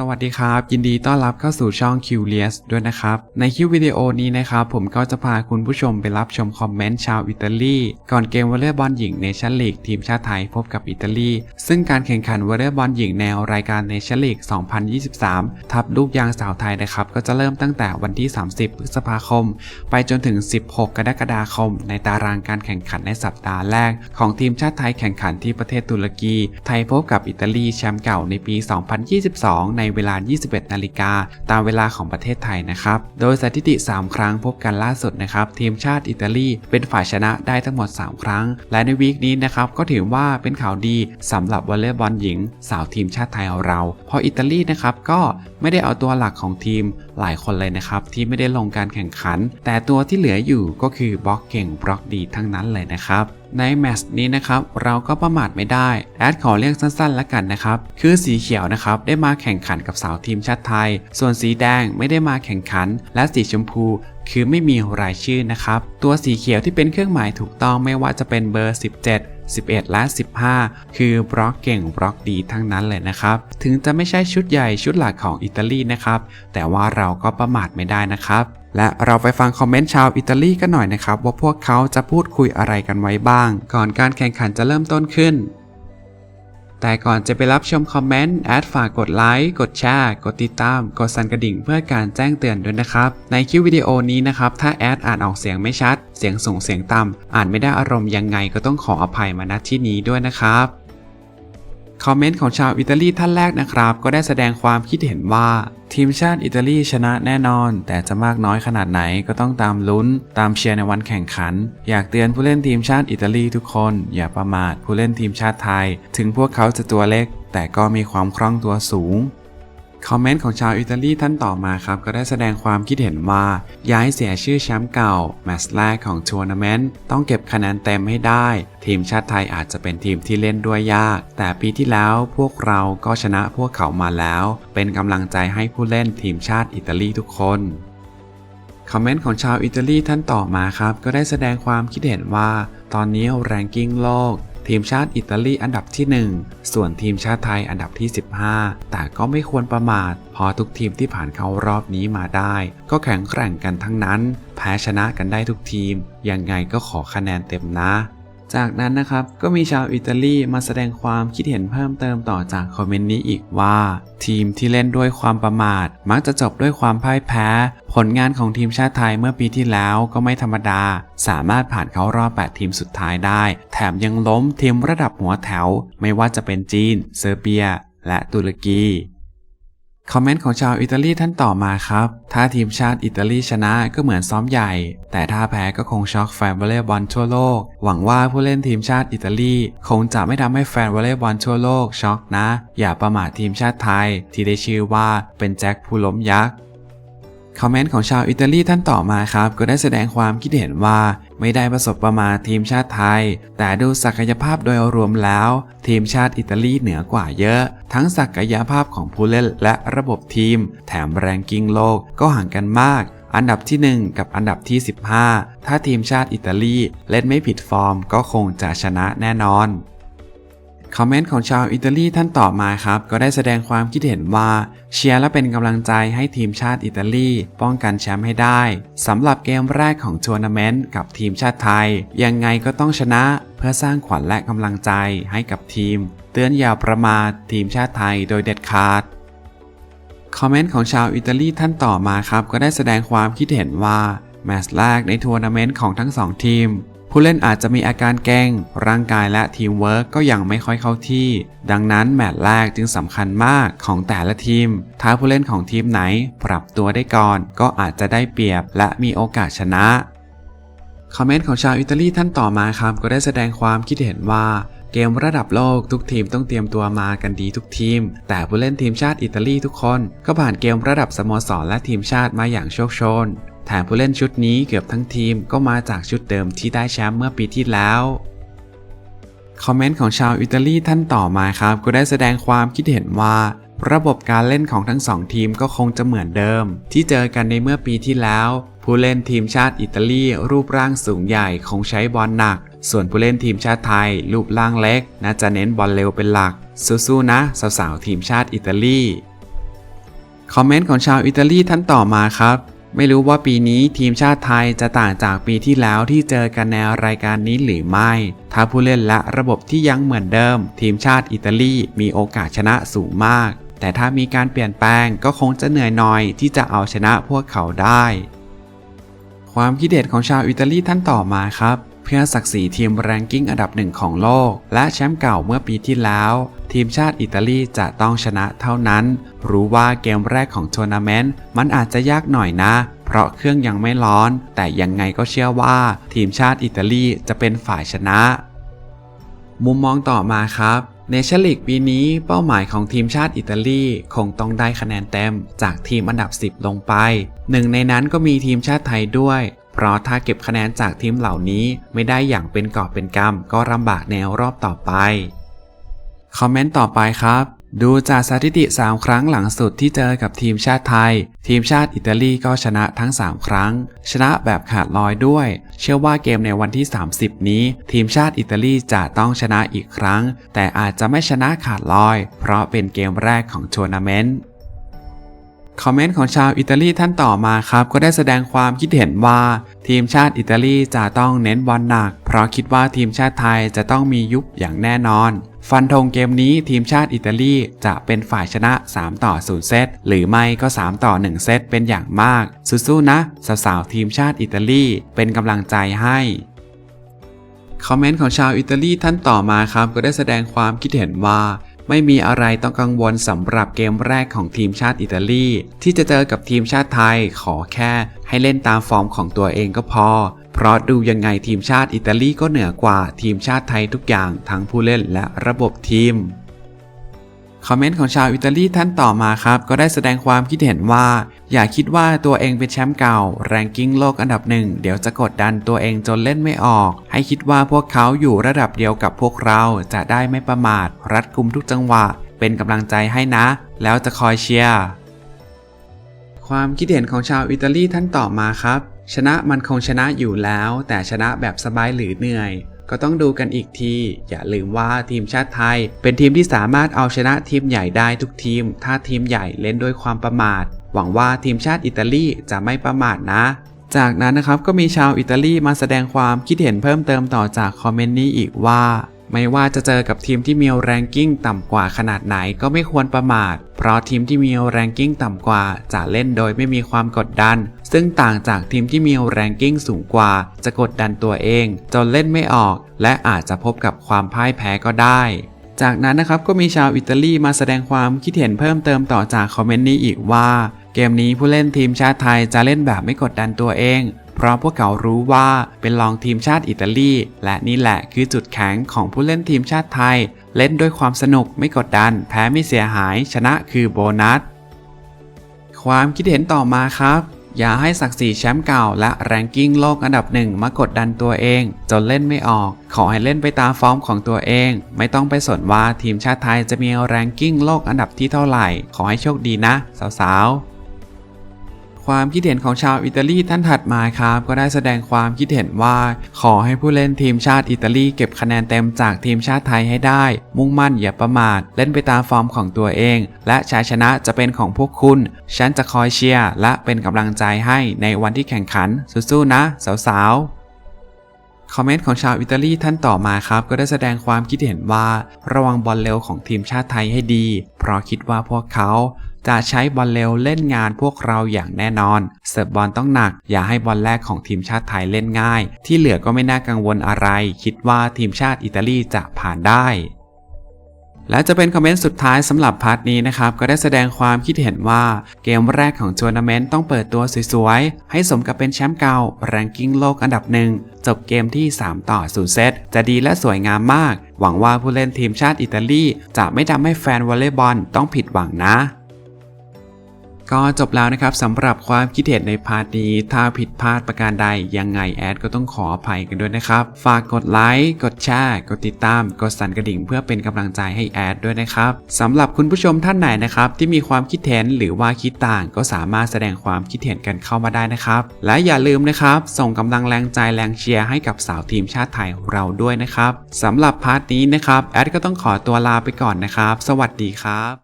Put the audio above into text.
สวัสดีครับ ยินดีต้อนรับเข้าสู่ช่อง Curious ด้วยนะครับ ในคลิปวิดีโอนี้นะครับ ผมก็จะพาคุณผู้ชมไปรับชมคอมเมนต์ชาวอิตาลีก่อนเกมวอลเลย์บอลหญิงเนชั่นลีกทีมชาติไทยพบกับอิตาลี ซึ่งการแข่งขันวอลเลย์บอลหญิงแนวรายการเนชั่นลีก 2023 ทับลูกยางสาวไทยนะครับ ก็จะเริ่มตั้งแต่วันที่ 30 พฤษภาคม ไปจนถึง 16 กรกฎาคม ในตารางการแข่งขันในสัปดาห์แรก ของทีมชาติไทยแข่งขันที่ประเทศตุรกี ไทยพบกับอิตาลีแชมป์เก่าในปี 2022 ในเวลา 21 นาฬิกาตามเวลาของประเทศไทยนะครับ โดยสถิติ 3 ครั้งพบกันล่าสุดนะครับทีมชาติอิตาลีเป็นฝ่ายชนะได้ทั้งหมด 3 ครั้ง และในวีคนี้นะครับก็ถือว่าเป็นข่าวดีสำหรับวอลเลย์บอลหญิง สาวทีมชาติไทยของเรา เพราะอิตาลีนะครับก็ไม่ได้เอาตัวหลักของทีมหลายคนเลยนะครับที่ไม่ได้ลงการแข่งขัน แต่ตัวที่เหลืออยู่ก็คือบล็อกเก่งบล็อกดีทั้งนั้นเลยนะครับในแมตช์นี้นะครับเราก็ประมาทไม่ได้ แอดขอเรียกสั้นๆแล้วกันนะครับ คือสีเขียวนะครับได้มาแข่งขันกับสาวทีมชาติไทย ส่วนสีแดงไม่ได้มาแข่งขัน และสีชมพูคือไม่มีรายชื่อนะครับ ตัวสีเขียวที่เป็นเครื่องหมายถูกต้องไม่ว่าจะเป็นเบอร์ 17 11 และ 15 คือบล็อกเก่งบล็อกดีทั้งนั้นเลยนะครับ ถึงจะไม่ใช่ชุดใหญ่ชุดหลักของอิตาลีนะครับ แต่ว่าเราก็ประมาทไม่ได้นะครับ และเราไปฟังคอมเมนต์ชาวอิตาลีกันหน่อยนะครับ ว่าพวกเขาจะพูดคุยอะไรกันไว้บ้าง ก่อนการแข่งขันจะเริ่มต้นขึ้น แต่ก่อนจะไปรับชมคอมเมนต์แอดฝากกดไลค์กดแชร์กดติดตาม กดสั่นกระดิ่งเพื่อการแจ้งเตือนด้วยนะครับ ในคลิปวิดีโอนี้นะครับ ถ้าแอดอ่านออกเสียงไม่ชัด เสียงสูงเสียงต่ำอ่านไม่ได้อารมณ์ยังไงก็ต้องขออภัยมาณที่นี้ด้วยนะครับ คอมเมนต์ของชาวอิตาลีท่านแรกนะครับ ก็ได้แสดงความคิดเห็นว่า ทีมชาติอิตาลีชนะแน่นอน แต่จะมากน้อยขนาดไหนก็ต้องตามลุ้น ตามเชียร์ในวันแข่งขัน อยากเตือนผู้เล่นทีมชาติอิตาลีทุกคน อย่าประมาทผู้เล่นทีมชาติไทย ถึงพวกเขาจะตัวเล็ก แต่ก็มีความคล่องตัวสูง คอมเมนต์ของชาวอิตาลีท่านต่อมาครับ ก็ได้แสดงความคิดเห็นว่า ย้ายเสียชื่อแชมป์เก่า แมตช์แรกของทัวร์นาเมนต์ต้องเก็บคะแนนเต็มให้ได้ ทีมชาติไทยอาจจะเป็นทีมที่เล่นด้วยยาก แต่ปีที่แล้วพวกเราก็ชนะพวกเขามาแล้ว เป็นกำลังใจให้ผู้เล่นทีมชาติอิตาลีทุกคนคอมเมนต์ของชาวอิตาลีท่านต่อมาครับ ก็ได้แสดงความคิดเห็นว่า ตอนนี้แรงกิ้งโลก ทีมชาติอิตาลีอันดับที่ 1 ส่วนทีมชาติไทยอันดับที่ 15 แต่ก็ไม่ควรประมาทเพอทุกทีมที่ผ่านเข้ารอบนี้มาได้ ก็แข่งแกร่งกันทั้งนั้น แพ้ชนะกันได้ทุกทีม ยังไงก็ขอคะแนนเต็มนะ จากนั้นนะครับก็มีชาวอิตาลีมาแสดงความคิดเห็นเพิ่มเติมต่อจากคอมเมนต์นี้อีกว่า ทีมที่เล่นด้วยความประมาท มักจะจบด้วยความพ่ายแพ้ ผลงานของทีมชาติไทยเมื่อปีที่แล้วก็ไม่ธรรมดา สามารถผ่านเข้ารอบ 8 ทีมสุดท้ายได้ แถมยังล้มทีมระดับหัวแถว ไม่ว่าจะเป็นจีน เซอร์เบีย และตุรกี คอมเมนต์ของชาวอิตาลีท่านต่อมาครับ ถ้าทีมชาติอิตาลีชนะก็เหมือนซ้อมใหญ่ แต่ถ้าแพ้ก็คงช็อกแฟนวอลเลย์บอลทั่วโลก หวังว่าผู้เล่นทีมชาติอิตาลีคงจะไม่ทำให้แฟนวอลเลย์บอลทั่วโลกช็อกนะ อย่าประมาททีมชาติไทย ที่ได้ชื่อว่าเป็นแจ็คผู้ล้มยักษ์ คอมเมนต์ของชาวอิตาลีท่านต่อมาครับ ก็ได้แสดงความคิดเห็นว่าไม่ได้ประสบประมาททีมชาติไทย แต่ดูศักยภาพโดยรวมแล้ว ทีมชาติอิตาลีเหนือกว่าเยอะ ทั้งศักยภาพของผู้เล่นและระบบทีม แถมแรงกิ้งโลกก็ห่างกันมาก อันดับที่ 1 กับอันดับที่ 15 ถ้าทีมชาติอิตาลีเล่นไม่ผิดฟอร์ม ก็คงจะชนะแน่นอน คอมเมนต์ของชาวอิตาลีท่านต่อมาครับ ก็ได้แสดงความคิดเห็นว่าเชียร์และเป็นกำลังใจให้ทีมชาติอิตาลีป้องกันแชมป์ให้ได้สำหรับเกมแรกของทัวร์นาเมนต์กับทีมชาติไทย ยังไงก็ต้องชนะเพื่อสร้างขวัญและกำลังใจให้กับทีม เตือนอย่าประมาททีมชาติไทยโดยเด็ดขาดคอมเมนต์ของชาวอิตาลีท่านต่อมาครับ ก็ได้แสดงความคิดเห็นว่าแมตช์แรกในทัวร์นาเมนต์ของทั้งสองทีม ผู้เล่นอาจจะมีอาการแกงร่างกายและทีมเวิร์กก็ยังไม่ค่อยเข้าที่ ดังนั้นแมตช์แรกจึงสำคัญมากของแต่ละทีม ถ้าผู้เล่นของทีมไหนปรับตัวได้ก่อน ก็อาจจะได้เปรียบและมีโอกาสชนะ คอมเมนต์ของชาวอิตาลีท่านต่อมาครับก็ได้แสดงความคิดเห็นว่าเกมระดับโลกทุกทีมต้องเตรียมตัวมากันดีทุกทีม แต่ผู้เล่นทีมชาติอิตาลีทุกคน ก็ผ่านเกมระดับสโมสรและทีมชาติมาอย่างโชคโชน แถมผู้เล่นชุดนี้เกือบทั้งทีมก็มาจากชุดเดิมที่ได้แชมป์เมื่อปีที่แล้ว คอมเมนต์ของชาวอิตาลีท่านต่อมาครับ ก็ได้แสดงความคิดเห็นว่า ระบบการเล่นของทั้งสองทีมก็คงจะเหมือนเดิม ที่เจอกันในเมื่อปีที่แล้ว ผู้เล่นทีมชาติอิตาลีรูปร่างสูงใหญ่คงใช้บอลหนัก ส่วนผู้เล่นทีมชาติไทย รูปร่างเล็ก น่าจะเน้นบอลเร็วเป็นหลัก สู้ๆนะสาวๆทีมชาติอิตาลีคอมเมนต์ของชาวอิตาลีท่านต่อมาครับ ไม่รู้ว่าปีนี้ทีมชาติไทยจะต่างจากปีที่แล้วที่เจอกันในรายการนี้หรือไม่ ถ้าผู้เล่นและระบบที่ยังเหมือนเดิม ทีมชาติอิตาลีมีโอกาสชนะสูงมาก แต่ถ้ามีการเปลี่ยนแปลงก็คงจะเหนื่อยหน่อยที่จะเอาชนะพวกเขาได้ ความคิดเห็นของชาวอิตาลีท่านต่อมาครับ เพื่อศักดิ์ศรีทีมแรงกิ้งอันดับหนึ่งของโลก และแชมป์เก่าเมื่อปีที่แล้ว ทีมชาติอิตาลีจะต้องชนะเท่านั้น รู้ว่าเกมแรกของทัวร์นาเมนต์มันอาจจะยากหน่อยนะ เพราะเครื่องยังไม่ร้อน แต่ยังไงก็เชื่อว่า ทีมชาติอิตาลีจะเป็นฝ่ายชนะ มุมมองต่อมาครับเนชั่นลีกปีนี้เป้าหมายของทีมชาติอิตาลีคงต้องได้คะแนนเต็ม จากทีมอันดับ 10 ลงไป หนึ่งในนั้นก็มีทีมชาติไทยด้วย เพราะถ้าเก็บคะแนนจากทีมเหล่านี้ไม่ได้อย่างเป็นกอบเป็นกำก็ลำบากแนวรอบต่อไป คอมเมนต์ต่อไปครับ ดูจากสถิติ 3 ครั้งหลังสุดที่เจอกับทีมชาติไทย ทีมชาติอิตาลีก็ชนะทั้ง 3 ครั้ง ชนะแบบขาดลอยด้วย เชื่อว่าเกมในวันที่ 30 นี้ ทีมชาติอิตาลีจะต้องชนะอีกครั้ง แต่อาจจะไม่ชนะขาดลอย เพราะเป็นเกมแรกของทัวร์นาเมนต์ คอมเมนต์ของชาวอิตาลีท่านต่อมาครับ ก็ได้แสดงความคิดเห็นว่า ทีมชาติอิตาลีจะต้องเน้นบอลหนัก เพราะคิดว่าทีมชาติไทยจะต้องมียุบอย่างแน่นอน ฟันธงเกมนี้ทีมชาติอิตาลีจะเป็นฝ่ายชนะ 3 ต่อ 0 เซต หรือไม่ก็ 3 ต่อ 1 เซตเป็นอย่างมาก สู้ๆนะสาวๆทีมชาติอิตาลีเป็นกำลังใจให้คอมเมนต์ของชาวอิตาลีท่านต่อมาครับ ก็ได้แสดงความคิดเห็นว่า ไม่มีอะไรต้องกังวลสำหรับเกมแรกของทีมชาติอิตาลี ที่จะเจอกับทีมชาติไทยขอแค่ ให้เล่นตามฟอร์มของตัวเองก็พอ เพราะดูยังไงทีมชาติอิตาลีก็เหนือกว่าทีมชาติไทยทุกอย่างทั้งผู้เล่นและระบบทีม คอมเมนต์ของชาวอิตาลีท่านต่อมาครับ ก็ได้แสดงความคิดเห็นว่า อย่าคิดว่าตัวเองเป็นแชมป์เก่า แรงกิ้งโลกอันดับหนึ่งเดี๋ยวจะกดดันตัวเองจนเล่นไม่ออก ให้คิดว่าพวกเขาอยู่ระดับเดียวกับพวกเราจะได้ไม่ประมาท รัดกุมทุกจังหวะ เป็นกำลังใจให้นะ แล้วจะคอยเชียร์ความคิดเห็นของชาวอิตาลีท่านต่อมาครับ ชนะมันคงชนะอยู่แล้ว แต่ชนะแบบสบายหรือเหนื่อย ก็ต้องดูกันอีกที อย่าลืมว่าทีมชาติไทย เป็นทีมที่สามารถเอาชนะทีมใหญ่ได้ทุกทีม ถ้าทีมใหญ่เล่นด้วยความประมาท หวังว่าทีมชาติอิตาลีจะไม่ประมาทนะจากนั้นนะครับก็มีชาวอิตาลีมาแสดงความคิดเห็นเพิ่มเติมต่อจากคอมเมนต์นี้อีกว่า ไม่ว่าจะเจอกับทีมที่มีแรงกิ้งต่ำกว่าขนาดไหนก็ไม่ควรประมาท เพราะทีมที่มีแรงกิ้งต่ำกว่าจะเล่นโดยไม่มีความกดดัน ซึ่งต่างจากทีมที่มีแรงกิ้งสูงกว่า จะกดดันตัวเอง จนเล่นไม่ออก และอาจจะพบกับความพ่ายแพ้ก็ได้จากนั้นนะครับก็มีชาวอิตาลีมาแสดงความคิดเห็นเพิ่มเติมต่อจากคอมเมนต์นี้อีกว่า เกมนี้ผู้เล่นทีมชาติไทยจะเล่นแบบไม่กดดันตัวเอง เพราะพวกเขารู้ว่าเป็นรองทีมชาติอิตาลี และนี่แหละคือจุดแข็งของผู้เล่นทีมชาติไทย เล่นด้วยความสนุกไม่กดดัน แพ้ไม่เสียหาย ชนะคือโบนัส ความคิดเห็นต่อมาครับอย่าให้ศักดิ์ศรีแชมป์เก่าและแรงกิ้งโลกอันดับหนึ่งมากดดันตัวเอง จนเล่นไม่ออก ขอให้เล่นไปตามฟอร์มของตัวเอง ไม่ต้องไปสนว่าทีมชาติไทยจะมีแรงกิ้งโลกอันดับที่เท่าไหร่ ขอให้โชคดีนะ สาวๆ ความคิดเห็นของชาวอิตาลีท่านถัดมาครับ ก็ได้แสดงความคิดเห็นว่า ขอให้ผู้เล่นทีมชาติอิตาลีเก็บคะแนนเต็มจากทีมชาติไทยให้ได้ มุ่งมั่นอย่าประมาท เล่นไปตามฟอร์มของตัวเอง และชัยชนะจะเป็นของพวกคุณ ฉันจะคอยเชียร์และเป็นกำลังใจให้ในวันที่แข่งขันสู้ๆนะ สาวๆคอมเมนต์ของชาวอิตาลีท่านต่อมาครับ ก็ได้แสดงความคิดเห็นว่า ระวังบอลเร็วของทีมชาติไทยให้ดี เพราะคิดว่าพวกเขา จะใช้บอลเร็วเล่นงานพวกเราอย่างแน่นอน เสิร์ฟบอลต้องหนัก อย่าให้บอลแรกของทีมชาติไทยเล่นง่าย ที่เหลือก็ไม่น่ากังวลอะไร คิดว่าทีมชาติอิตาลีจะผ่านได้และจะเป็นคอมเมนต์สุดท้ายสำหรับพาร์ทนี้นะครับ ก็ได้แสดงความคิดเห็นว่าเกมแรกของทัวร์นาเมนต์ต้องเปิดตัวสวยๆ ให้สมกับเป็นแชมป์เก่าแรงกิ้งโลกอันดับหนึ่ง จบเกมที่ 3 ต่อ0เซตจะดีและสวยงามมาก หวังว่าผู้เล่นทีมชาติอิตาลีจะไม่ทำให้แฟนวอลเลย์บอลต้องผิดหวังนะ ก็จบแล้วนะครับสำหรับความคิดเห็นในพาร์ทนี้ ถ้าผิดพลาดประการใดยังไงแอดก็ต้องขออภัยกันด้วยนะครับ ฝากกดไลค์ กดแชร์ กดติดตาม กดสั่นกระดิ่งเพื่อเป็นกำลังใจให้แอดด้วยนะครับสำหรับคุณผู้ชมท่านไหนนะครับที่มีความคิดเห็นหรือว่าคิดต่างก็สามารถแสดงความคิดเห็นกันเข้ามาได้นะครับ และอย่าลืมนะครับส่งกำลังแรงใจแรงเชียร์ให้กับสาวทีมชาติไทยเราด้วยนะครับสำหรับพาร์ทนี้นะครับแอดก็ต้องขอตัวลาไปก่อนนะครับ สวัสดีครับ